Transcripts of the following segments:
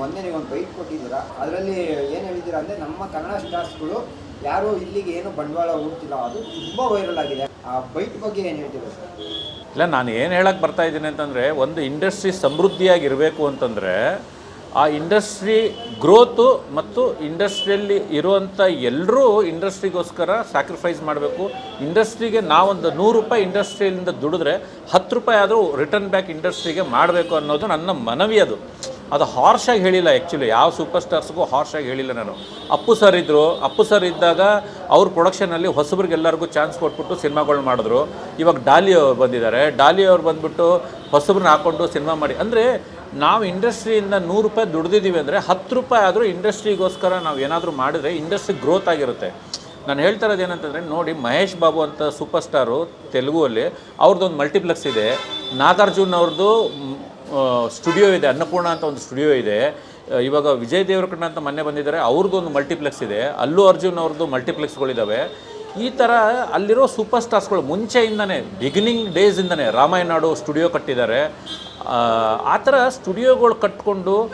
ಮೊನ್ನೆ ಒಂದು ಬೈಟ್ ಕೊಟ್ಟಿದ್ದೀರಾ? ಅದರಲ್ಲಿ ಏನು ಹೇಳಿದ್ದೀರಾ ಅಂದರೆ ನಮ್ಮ ಕನ್ನಡ ಸ್ಟಾರ್ಸ್ಗಳು ಯಾರು ಇಲ್ಲಿಗೆ ಏನು ಬಂಡವಾಳ ಹೂಡ್ತಿಲ್ಲ, ಅದು ತುಂಬ ವೈರಲ್ ಆಗಿದೆ. ಆ ಬೈಟ್ ಬಗ್ಗೆ ಏನು ಹೇಳ್ತೀರಾ ಸರ್? ಇಲ್ಲ, ನಾನು ಏನು ಹೇಳಕ್ಕೆ ಬರ್ತಾ ಇದ್ದೀನಿ ಅಂತಂದರೆ, ಒಂದು ಇಂಡಸ್ಟ್ರಿ ಸಮೃದ್ಧಿಯಾಗಿರಬೇಕು ಅಂತಂದರೆ, ಆ ಇಂಡಸ್ಟ್ರಿ ಗ್ರೋತು ಮತ್ತು ಇಂಡಸ್ಟ್ರಿಯಲ್ಲಿ ಇರುವಂಥ ಎಲ್ಲರೂ ಇಂಡಸ್ಟ್ರಿಗೋಸ್ಕರ ಸ್ಯಾಕ್ರಿಫೈಸ್ ಮಾಡಬೇಕು. ಇಂಡಸ್ಟ್ರಿಗೆ ನಾವೊಂದು ನೂರು ರೂಪಾಯಿ ಇಂಡಸ್ಟ್ರಿಯಿಂದ ದುಡಿದ್ರೆ, ಹತ್ತು ರೂಪಾಯಿ ಆದರೂ ರಿಟರ್ನ್ ಬ್ಯಾಕ್ ಇಂಡಸ್ಟ್ರಿಗೆ ಮಾಡಬೇಕು ಅನ್ನೋದು ನನ್ನ ಮನವಿ ಅದು. ಅದು ಆಗಿ ಹೇಳಿಲ್ಲ ಆ್ಯಕ್ಚುಲಿ ಯಾವ ಸೂಪರ್ ಸ್ಟಾರ್ಸ್ಗೂ ಆಗಿ ಹೇಳಿಲ್ಲ ನಾನು. ಅಪ್ಪು ಸರ್ ಇದ್ದರು ಅಪ್ಪು ಸರ್ ಇದ್ದಾಗ ಅವ್ರ ಪ್ರೊಡಕ್ಷನಲ್ಲಿ ಹೊಸಬ್ರಿಗೆಲ್ಲರಿಗೂ ಚಾನ್ಸ್ ಕೊಟ್ಬಿಟ್ಟು ಸಿನಿಮಾಗಳು ಮಾಡಿದ್ರು. ಇವಾಗ ಡಾಲಿ ಅವ್ರು ಬಂದಿದ್ದಾರೆ. ಡಾಲಿ ಅವ್ರು ಬಂದುಬಿಟ್ಟು ಹೊಸಬ್ರನ್ನ ಹಾಕ್ಕೊಂಡು ಸಿನಿಮಾ ಮಾಡಿ. ಅಂದರೆ ನಾವು ಇಂಡಸ್ಟ್ರಿಯಿಂದ ನೂರು ರೂಪಾಯಿ ದುಡ್ದಿದ್ದೀವಿ ಅಂದರೆ ಹತ್ತು ರೂಪಾಯಿ ಆದರೂ ಇಂಡಸ್ಟ್ರಿಗೋಸ್ಕರ ನಾವು ಏನಾದರೂ ಮಾಡಿದರೆ ಇಂಡಸ್ಟ್ರಿ ಗ್ರೋತ್ ಆಗಿರುತ್ತೆ. ನಾನು ಹೇಳ್ತಾ ಇರೋದು ಏನಂತಂದರೆ, ನೋಡಿ ಮಹೇಶ್ ಬಾಬು ಅಂತ ಸೂಪರ್ ಸ್ಟಾರು ತೆಲುಗುವಲ್ಲಿ ಅವ್ರದ್ದೊಂದು ಮಲ್ಟಿಪ್ಲೆಕ್ಸ್ ಇದೆ. ನಾಗಾರ್ಜುನ್ ಅವ್ರದ್ದು ಸ್ಟುಡಿಯೋ ಇದೆ ಅನ್ನಪೂರ್ಣ ಅಂತ ಒಂದು ಸ್ಟುಡಿಯೋ ಇದೆ. ಇವಾಗ ವಿಜಯ್ ದೇವರಕಣ್ಣ ಅಂತ ಮೊನ್ನೆ ಬಂದಿದ್ದಾರೆ. ಅವ್ರದ್ದು ಒಂದು ಮಲ್ಟಿಪ್ಲೆಕ್ಸ್ ಇದೆ. ಅಲ್ಲು ಅರ್ಜುನ್ ಅವ್ರದ್ದು ಮಲ್ಟಿಪ್ಲೆಕ್ಸ್ಗಳಿದ್ದಾವೆ ಈ ಥರ ಅಲ್ಲಿರೋ ಸೂಪರ್ ಸ್ಟಾರ್ಸ್ಗಳು ಮುಂಚೆಯಿಂದನೇ ಬಿಗಿನಿಂಗ್ ಡೇಸಿಂದನೇ ರಾಮಾಯಣಾಡು ಸ್ಟುಡಿಯೋ ಕಟ್ಟಿದ್ದಾರೆ. ಆ, ಥರ ಸ್ಟುಡಿಯೋಗಳು ಕಟ್ಕೊಂಡು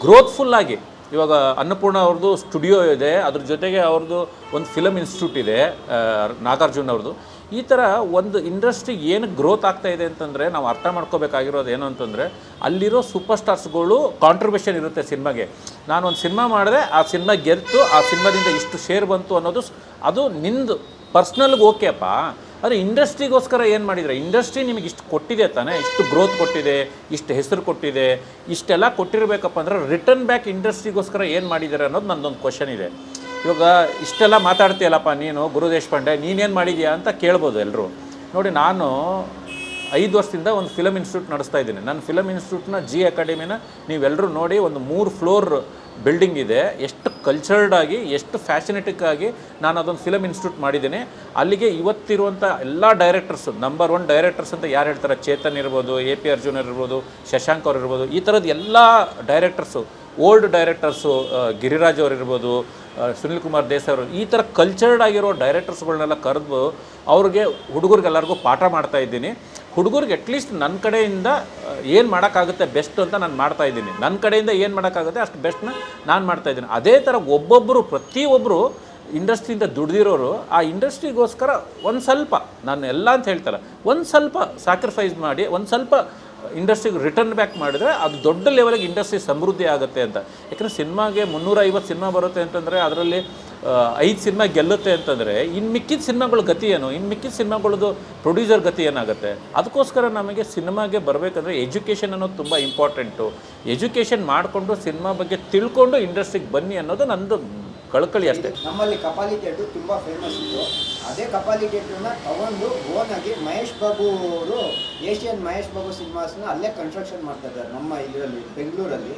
ಗ್ರೋತ್ಫುಲ್ಲಾಗಿ ಇವಾಗ ಅನ್ನಪೂರ್ಣ ಅವ್ರದ್ದು ಸ್ಟುಡಿಯೋ ಇದೆ. ಅದ್ರ ಜೊತೆಗೆ ಅವ್ರದ್ದು ಒಂದು ಫಿಲಮ್ ಇನ್ಸ್ಟಿಟ್ಯೂಟ್ ಇದೆ ನಾಗಾರ್ಜುನ್ ಅವ್ರದ್ದು ಈ ಥರ ಒಂದು ಇಂಡಸ್ಟ್ರಿ ಏನು ಗ್ರೋತ್ ಆಗ್ತಾ ಇದೆ ಅಂತಂದರೆ ನಾವು ಅರ್ಥ ಮಾಡ್ಕೋಬೇಕಾಗಿರೋದು ಏನು ಅಂತಂದರೆ ಅಲ್ಲಿರೋ ಸೂಪರ್ ಸ್ಟಾರ್ಸ್ಗಳು ಕಾಂಟ್ರಿಬ್ಯೂಷನ್ ಇರುತ್ತೆ ಸಿನಿಮಾಗೆ. ನಾನು ಒಂದು ಸಿನಿಮಾ ಮಾಡಿದೆ, ಆ ಸಿನಿಮಾ ಗೆದ್ದು, ಆ ಸಿನಿಮಾದಿಂದ ಇಷ್ಟು ಶೇರ್ ಬಂತು ಅನ್ನೋದು ಅದು ನಿಂದು ಪರ್ಸ್ನಲ್ಗೆ ಓಕೆಪ್ಪ ಆದರೆ ಇಂಡಸ್ಟ್ರಿಗೋಸ್ಕರ ಏನು ಮಾಡಿದರೆ, ಇಂಡಸ್ಟ್ರಿ ನಿಮಗೆ ಇಷ್ಟು ಕೊಟ್ಟಿದೆ ತಾನೇ, ಇಷ್ಟು ಗ್ರೋತ್ ಕೊಟ್ಟಿದೆ, ಇಷ್ಟು ಹೆಸರು ಕೊಟ್ಟಿದೆ, ಇಷ್ಟೆಲ್ಲ ಕೊಟ್ಟಿರಬೇಕಪ್ಪ ಅಂದರೆ ರಿಟರ್ನ್ ಬ್ಯಾಕ್ ಇಂಡಸ್ಟ್ರಿಗೋಸ್ಕರ ಏನು ಮಾಡಿದ್ದಾರೆ ಅನ್ನೋದು ನನ್ನದೊಂದು ಕ್ವಶನ್ ಇದೆ. ಇವಾಗ ಇಷ್ಟೆಲ್ಲ ಮಾತಾಡ್ತೀಯಲ್ಲಪ್ಪ ನೀನು, ಗುರು ದೇಶಪಾಂಡೆ, ನೀನೇನು ಮಾಡಿದ್ಯಾ ಅಂತ ಕೇಳ್ಬೋದು ಎಲ್ಲರೂ ನೋಡಿ, ನಾನು ಐದು ವರ್ಷದಿಂದ ಒಂದು ಫಿಲಮ್ ಇನ್ಸ್ಟಿಟ್ಯೂಟ್ ನಡೆಸ್ತಾ ಇದ್ದೀನಿ. ನನ್ನ ಫಿಲಮ್ ಇನ್ಸ್ಟಿಟ್ಯೂಟ್ನ ಜಿ ಅಕಾಡೆಮಿನ ನೀವೆಲ್ಲರೂ ನೋಡಿ ಒಂದು ಮೂರು ಫ್ಲೋರ್ ಬಿಲ್ಡಿಂಗ್ ಇದೆ. ಎಷ್ಟು ಕಲ್ಚರ್ಡ್ ಆಗಿ, ಎಷ್ಟು ಫ್ಯಾಸಿನೇಟಿಕ್ ಆಗಿ ನಾನು ಅದೊಂದು ಫಿಲಮ್ ಇನ್ಸ್ಟಿಟ್ಯೂಟ್ ಮಾಡಿದ್ದೀನಿ. ಅಲ್ಲಿಗೆ ಇವತ್ತಿರುವಂಥ ಎಲ್ಲ ಡೈರೆಕ್ಟರ್ಸು, ನಂಬರ್ ಒನ್ ಡೈರೆಕ್ಟರ್ಸ್ ಅಂತ ಯಾರು ಹೇಳ್ತಾರೆ? ಚೇತನ್ ಇರ್ಬೋದು, ಎ ಪಿ ಅರ್ಜುನ್ ಇರ್ಬೋದು, ಶಶಾಂಕ್ ಅವ್ರು ಇರ್ಬೋದು, ಈ ಥರದ್ದು ಎಲ್ಲ ಡೈರೆಕ್ಟರ್ಸು, ಓಲ್ಡ್ ಡೈರೆಕ್ಟರ್ಸು ಗಿರಿರಾಜ್ ಅವ್ರು ಇರ್ಬೋದು ಸುನಿಲ್ ಕುಮಾರ್ ದೇಸಾಯಿ ಅವರು, ಈ ಥರ ಕಲ್ಚರ್ಡ್ ಆಗಿರೋ ಡೈರೆಕ್ಟರ್ಸ್ಗಳನ್ನೆಲ್ಲ ಕರೆದು ಅವ್ರಿಗೆ ಹುಡುಗರಿಗೆಲ್ಲರಿಗೂ ಪಾಠ ಮಾಡ್ತಾ ಇದ್ದೀನಿ. ಹುಡುಗರಿಗೆ ಅಟ್ಲೀಸ್ಟ್ ನನ್ನ ಕಡೆಯಿಂದ ಏನು ಮಾಡೋಕ್ಕಾಗುತ್ತೆ ಬೆಸ್ಟ್ ಅಂತ ನಾನು ಮಾಡ್ತಾ ಇದ್ದೀನಿ. ನನ್ನ ಕಡೆಯಿಂದ ಏನು ಮಾಡೋಕ್ಕಾಗುತ್ತೆ ಅಷ್ಟು ಬೆಸ್ಟ್ನ ನಾನು ಮಾಡ್ತಾ ಇದ್ದೀನಿ. ಅದೇ ಥರ ಒಬ್ಬೊಬ್ಬರು ಪ್ರತಿಯೊಬ್ಬರು ಇಂಡಸ್ಟ್ರಿಯಿಂದ ದುಡ್ದಿರೋರು, ಆ ಇಂಡಸ್ಟ್ರಿಗೋಸ್ಕರ ಒಂದು ಸ್ವಲ್ಪ, ನಾನು ಎಲ್ಲ ಅಂತ ಹೇಳ್ತಾರೆ ಒಂದು ಸ್ವಲ್ಪ ಸ್ಯಾಕ್ರಿಫೈಸ್ ಮಾಡಿ, ಒಂದು ಸ್ವಲ್ಪ ಇಂಡಸ್ಟ್ರಿಗೆ ರಿಟರ್ನ್ ಬ್ಯಾಕ್ ಮಾಡಿದರೆ ಅದು ದೊಡ್ಡ ಲೆವೆಲ್ಗೆ ಇಂಡಸ್ಟ್ರಿ ಸಮೃದ್ಧಿ ಆಗುತ್ತೆ ಅಂತ. ಯಾಕಂದರೆ ಸಿನಿಮಾಗೆ ಮುನ್ನೂರ ಐವತ್ತು ಸಿನಿಮಾ ಬರುತ್ತೆ ಅಂತಂದರೆ ಅದರಲ್ಲಿ ಐದು ಸಿನಿಮಾ ಗೆಲ್ಲುತ್ತೆ ಅಂತಂದರೆ ಇನ್ನು ಮಿಕ್ಕಿದ ಸಿನಿಮಾಗಳ ಗತಿ ಏನು? ಇನ್ನು ಮಿಕ್ಕಿದ ಸಿನಿಮಾಗಳದ್ದು ಪ್ರೊಡ್ಯೂಸರ್ ಗತಿ ಏನಾಗುತ್ತೆ? ಅದಕ್ಕೋಸ್ಕರ ನಮಗೆ ಸಿನಿಮಾಗೆ ಬರಬೇಕಂದ್ರೆ ಎಜುಕೇಷನ್ ಅನ್ನೋದು ತುಂಬ ಇಂಪಾರ್ಟೆಂಟು ಎಜುಕೇಷನ್ ಮಾಡಿಕೊಂಡು ಸಿನಿಮಾ ಬಗ್ಗೆ ತಿಳ್ಕೊಂಡು ಇಂಡಸ್ಟ್ರಿಗೆ ಬನ್ನಿ ಅನ್ನೋದು ನಂದು ಕಳ್ಕಳಿ ಅಷ್ಟೇ. ನಮ್ಮಲ್ಲಿ ಕಪಾಲಿ ಥಿಯೇಟ್ರು ತುಂಬ ಫೇಮಸ್ ಇತ್ತು. ಅದೇ ಕಪಾಲಿ ಥಿಯೇಟ್ರನ್ನ ತಗೊಂಡು ಓನಾಗಿ ಮಹೇಶ್ ಬಾಬು ಅವರು ಏಷ್ಯನ್ ಮಹೇಶ್ ಬಾಬು ಸಿನಿಮಾಸ್ನ ಅಲ್ಲೇ ಕನ್ಸ್ಟ್ರಕ್ಷನ್ ಮಾಡ್ತಾ ಇದ್ದಾರೆ ನಮ್ಮ ಇದರಲ್ಲಿ ಬೆಂಗಳೂರಲ್ಲಿ.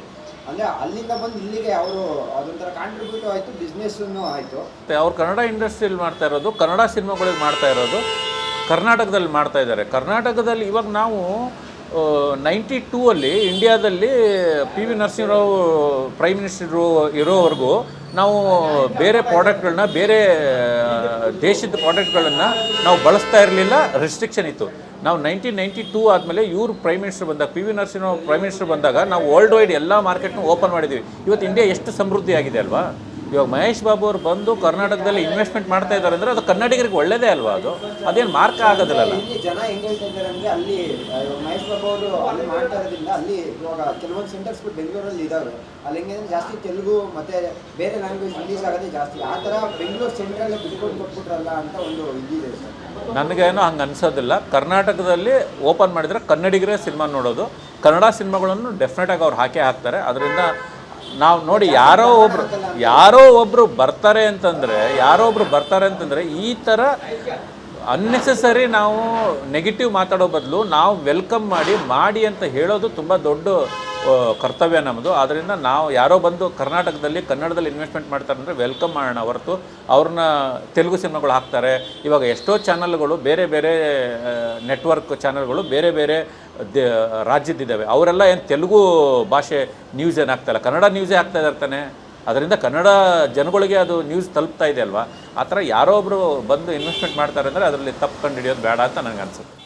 ಅಂದರೆ ಅಲ್ಲಿಂದ ಬಂದು ಇಲ್ಲಿಗೆ ಅವರು ಅದೊಂಥರ ಕಾಂಟ್ರಿಬ್ಯೂಟ್ ಆಯಿತು ಬಿಸ್ನೆಸ್ಸನ್ನು ಆಯಿತು. ಮತ್ತು ಅವ್ರು ಕನ್ನಡ ಇಂಡಸ್ಟ್ರಿಯಲ್ಲಿ ಮಾಡ್ತಾ ಇರೋದು ಕನ್ನಡ ಸಿನಿಮಾಗಳಿಗೆ ಮಾಡ್ತಾ ಇರೋದು ಕರ್ನಾಟಕದಲ್ಲಿ ಮಾಡ್ತಾ ಇದ್ದಾರೆ. ಕರ್ನಾಟಕದಲ್ಲಿ ಇವಾಗ ನಾವು ನೈಂಟಿ ಟೂ ಅಲ್ಲಿ ಇಂಡಿಯಾದಲ್ಲಿ P V Narasimha Rao prime minister ಇರೋವರೆಗೂ ನಾವು ಬೇರೆ ಪ್ರಾಡಕ್ಟ್ಗಳನ್ನ, ಬೇರೆ ದೇಶದ ಪ್ರಾಡಕ್ಟ್ಗಳನ್ನು ನಾವು ಬಳಸ್ತಾ ಇರಲಿಲ್ಲ ರೆಸ್ಟ್ರಿಕ್ಷನ್ ಇತ್ತು. ನಾವು ನೈನ್ಟೀನ್ ನೈಂಟಿ ಟೂ ಆದಮೇಲೆ ಇವರು ಪ್ರೈಮ್ ಮಿನಿಸ್ಟರ್ ಬಂದಾಗ P V Narasimha prime minister ಬಂದಾಗ ನಾವು ವರ್ಲ್ಡ್ ವೈಡ್ ಎಲ್ಲ ಮಾರ್ಕೆಟ್ನ ಓಪನ್ ಮಾಡಿದ್ದೀವಿ ಇವತ್ತು ಇಂಡಿಯಾ ಎಷ್ಟು ಸಮೃದ್ಧಿಯಾಗಿದೆ ಅಲ್ವಾ? ಇವಾಗ ಮಹೇಶ್ ಬಾಬು ಅವರು ಬಂದು ಕರ್ನಾಟಕದಲ್ಲಿ ಇನ್ವೆಸ್ಟ್ಮೆಂಟ್ ಮಾಡ್ತಾ ಇದ್ದಾರೆ ಅಂದರೆ ಅದು ಕನ್ನಡಿಗರಿಗೆ ಒಳ್ಳೇದೇ ಅಲ್ವಾ ಅದು? ಅದೇನು ಮಾರ್ಕ್ ಆಗೋದಿಲ್ಲ ಜನ ಹೆಂಗ್ ಹೇಳ್ತಾ ಇದ್ದಾರೆ ಅಂದರೆ ಅಲ್ಲಿ ಇವಾಗ ಮಹೇಶ್ ಬಾಬು ಅವರು ಅಲ್ಲಿ ಮಾಡ್ತಾ ಇರೋದ್ರಿಂದ ಅಲ್ಲಿ ಇವಾಗ ಕೆಲವೊಂದು ಬೆಂಗಳೂರಲ್ಲಿ ಅಲ್ಲಿ ಜಾಸ್ತಿ ತೆಲುಗು ಮತ್ತೆ ಬೇರೆ ಲ್ಯಾಂಗ್ವೇಜ್ ರಿಲೀಸ್ ಆಗೋದೇ ಜಾಸ್ತಿ. ಆ ಥರ ಬೆಂಗಳೂರು ಸೆಂಟ್ರಲ್ಲೇ ಬಿಟ್ಕೊಂಡು ಕೊಟ್ಬಿಟ್ರಲ್ಲ ಅಂತ ಒಂದು ಇದಿದೆ ಸರ್. ನನಗೇನು ಹಂಗೆ ಅನ್ಸೋದಿಲ್ಲ. ಕರ್ನಾಟಕದಲ್ಲಿ ಓಪನ್ ಮಾಡಿದರೆ ಕನ್ನಡಿಗರೇ ಸಿನಿಮಾ ನೋಡೋದು. ಕನ್ನಡ ಸಿನಿಮಾಗಳನ್ನು ಡೆಫಿನೆಟಾಗಿ ಅವ್ರು ಹಾಕೇ ಹಾಕ್ತಾರೆ. ಅದರಿಂದ ನಾವು ನೋಡಿ ಯಾರೋ ಒಬ್ರು ಯಾರೋ ಒಬ್ರು ಬರ್ತಾರೆ ಅಂತಂದರೆ, ಯಾರೋ ಒಬ್ರು ಬರ್ತಾರೆ ಅಂತಂದರೆ ಈ ಥರ ಅನ್ನೆಸೆಸರಿ ನಾವು ನೆಗೆಟಿವ್ ಮಾತಾಡೋ ಬದಲು ನಾವು ವೆಲ್ಕಮ್ ಮಾಡಿ ಮಾಡಿ ಅಂತ ಹೇಳೋದು ತುಂಬ ದೊಡ್ಡ ಕರ್ತವ್ಯ ನಮ್ಮದು ಆದ್ದರಿಂದ ನಾವು ಯಾರೋ ಬಂದು ಕರ್ನಾಟಕದಲ್ಲಿ, ಕನ್ನಡದಲ್ಲಿ ಇನ್ವೆಸ್ಟ್ಮೆಂಟ್ ಮಾಡ್ತಾರೆ ಅಂದರೆ ವೆಲ್ಕಮ್ ಮಾಡೋಣ. ಹೊರತು ಅವ್ರನ್ನ ತೆಲುಗು ಸಿನಿಮಾಗಳು ಹಾಕ್ತಾರೆ. ಇವಾಗ ಎಷ್ಟೋ ಚಾನಲ್ಗಳು ಬೇರೆ ಬೇರೆ ನೆಟ್ವರ್ಕ್ ಚಾನಲ್ಗಳು ಬೇರೆ ಬೇರೆ ದೇ, ರಾಜ್ಯದ್ದಿದ್ದಾವೆ. ಅವರೆಲ್ಲ ಏನು ತೆಲುಗು ಭಾಷೆ ನ್ಯೂಸ್ ಏನು ಹಾಕ್ತಾಯಿಲ್ಲ ಕನ್ನಡ ನ್ಯೂಸೇ ಹಾಕ್ತಾ ಇದ್ದಾರೆ ತಾನೆ. ಅದರಿಂದ ಕನ್ನಡ ಜನಗಳಿಗೆ ಅದು ನ್ಯೂಸ್ ತಲುಪ್ತಾ ಇದೆ ಅಲ್ವಾ? ಆ ಥರ ಯಾರೋ ಒಬ್ಬರು ಬಂದು ಇನ್ವೆಸ್ಟ್ಮೆಂಟ್ ಮಾಡ್ತಾರೆ ಅಂದರೆ ಅದರಲ್ಲಿ ತಪ್ಪು ಕಂಡು ಹಿಡಿಯೋದು ಬೇಡ ಅಂತ ನನಗೆ ಅನ್ಸುತ್ತೆ.